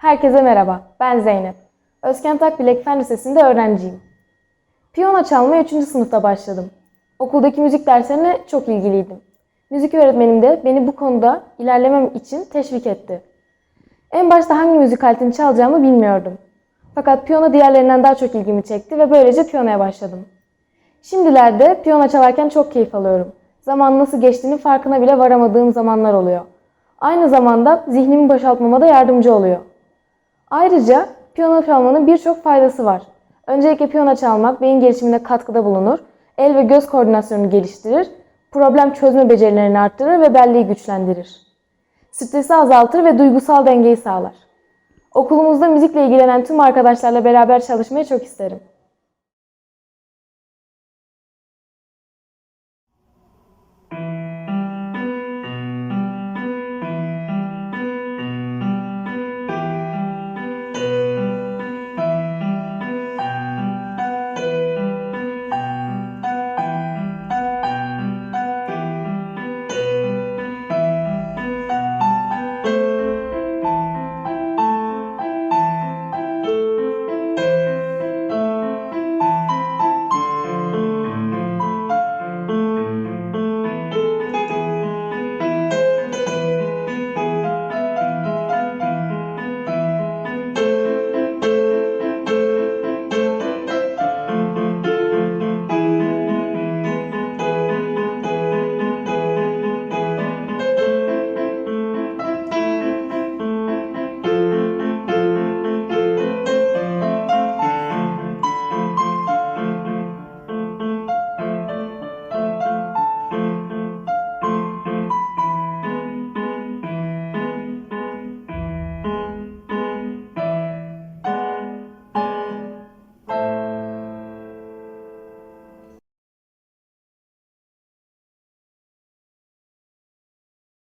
Herkese merhaba, ben Zeynep. Özkent Akbilek Fen Lisesi'nde öğrenciyim. Piyano çalmaya 3. sınıfta başladım. Okuldaki müzik derslerine çok ilgiliydim. Müzik öğretmenim de beni bu konuda ilerlemem için teşvik etti. En başta hangi müzik aletini çalacağımı bilmiyordum. Fakat piyano diğerlerinden daha çok ilgimi çekti ve böylece piyanoya başladım. Şimdilerde piyano çalarken çok keyif alıyorum. Zaman nasıl geçtiğinin farkına bile varamadığım zamanlar oluyor. Aynı zamanda zihnimi boşaltmama da yardımcı oluyor. Ayrıca piyano çalmanın birçok faydası var. Öncelikle piyano çalmak beyin gelişimine katkıda bulunur, el ve göz koordinasyonunu geliştirir, problem çözme becerilerini arttırır ve belleği güçlendirir. Stresi azaltır ve duygusal dengeyi sağlar. Okulumuzda müzikle ilgilenen tüm arkadaşlarla beraber çalışmayı çok isterim.